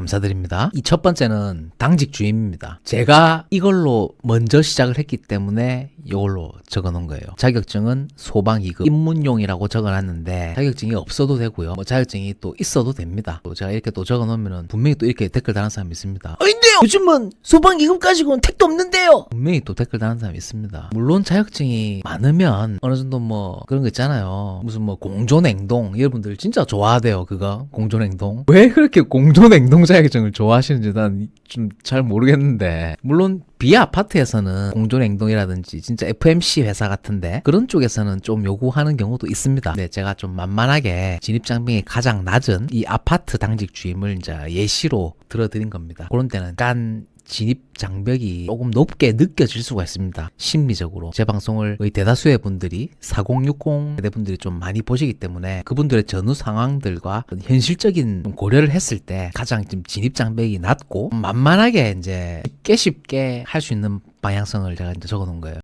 감사드립니다. 이 첫 번째는 당직 주임입니다. 제가 이걸로 먼저 시작을 했기 때문에 이걸로 적어 놓은 거예요. 자격증은 소방 2급 입문용이라고 적어 놨는데 자격증이 없어도 되고요. 뭐 자격증이 또 있어도 됩니다. 또 제가 이렇게 또 적어 놓으면 분명히 또 이렇게 댓글 다는 사람이 있습니다. 아닌데요. 요즘은 소방 기금 가지고는 택도 없는데요. 분명히 또 댓글 다는 사람이 있습니다. 물론 자격증이 많으면 어느 정도 뭐 그런 거 있잖아요. 무슨 뭐 공존 행동 여러분들 진짜 좋아하대요. 그거 공존 행동. 왜 그렇게 공존 행동 자격증을 좋아하시는지 난 좀 잘 모르겠는데 물론 비아파트에서는 공존 행동이라든지 진짜 FMC 회사 같은데 그런 쪽에서는 좀 요구하는 경우도 있습니다. 네, 제가 좀 만만하게 진입장벽이 가장 낮은 이 아파트 당직 주임을 이제 예시로 들어드린 겁니다. 그런 데는 약간 진입 장벽이 조금 높게 느껴질 수가 있습니다. 심리적으로. 제 방송을 거의 대다수의 분들이 4060 세대분들이 좀 많이 보시기 때문에 그분들의 전후 상황들과 현실적인 좀 고려를 했을 때 가장 좀 진입 장벽이 낮고 만만하게 이제 쉽게 쉽게 할 수 있는 방향성을 제가 이제 적어 놓은 거예요.